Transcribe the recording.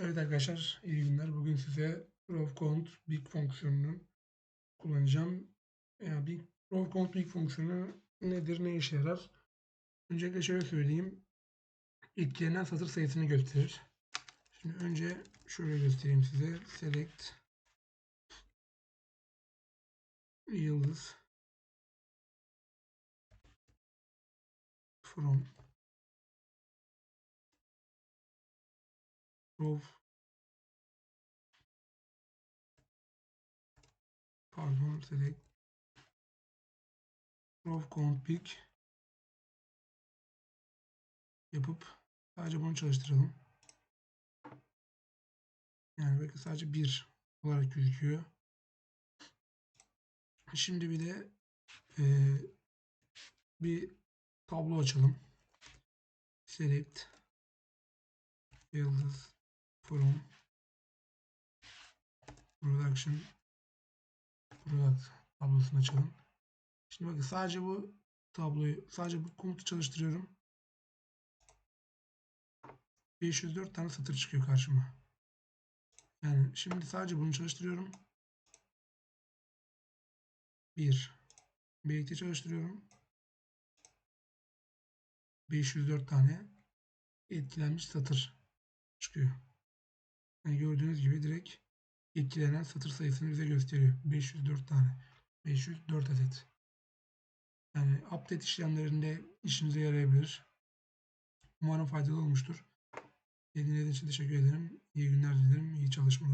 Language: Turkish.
Evet arkadaşlar, iyi günler. Bugün size row count big fonksiyonunu kullanacağım. Yani big row count big fonksiyonu nedir, ne işe yarar? Öncelikle şöyle söyleyeyim. Etkilenen satır sayısını gösterir. Şimdi önce şöyle göstereyim size. Select yıldız from row pardon select row count big yapıp sadece bunu çalıştıralım. Yani bakın sadece bir olarak gözüküyor. Şimdi bir de eee, bir tablo açalım. Select yıldız from production product tablosunu açalım. Şimdi bakın sadece bu tabloyu sadece bu komutu çalıştırıyorum. 504 tane satır çıkıyor karşıma. Yani şimdi sadece bunu çalıştırıyorum. 1 birlikte çalıştırıyorum. 504 tane etkilenmiş satır çıkıyor. Yani gördüğünüz gibi direkt etkilenen satır sayısını bize gösteriyor. 504 tane. 504 adet. Yani update işlemlerinde işinize yarayabilir. Umarım faydalı olmuştur. Dinlediğiniz için teşekkür ederim. İyi günler dilerim. İyi çalışmalar.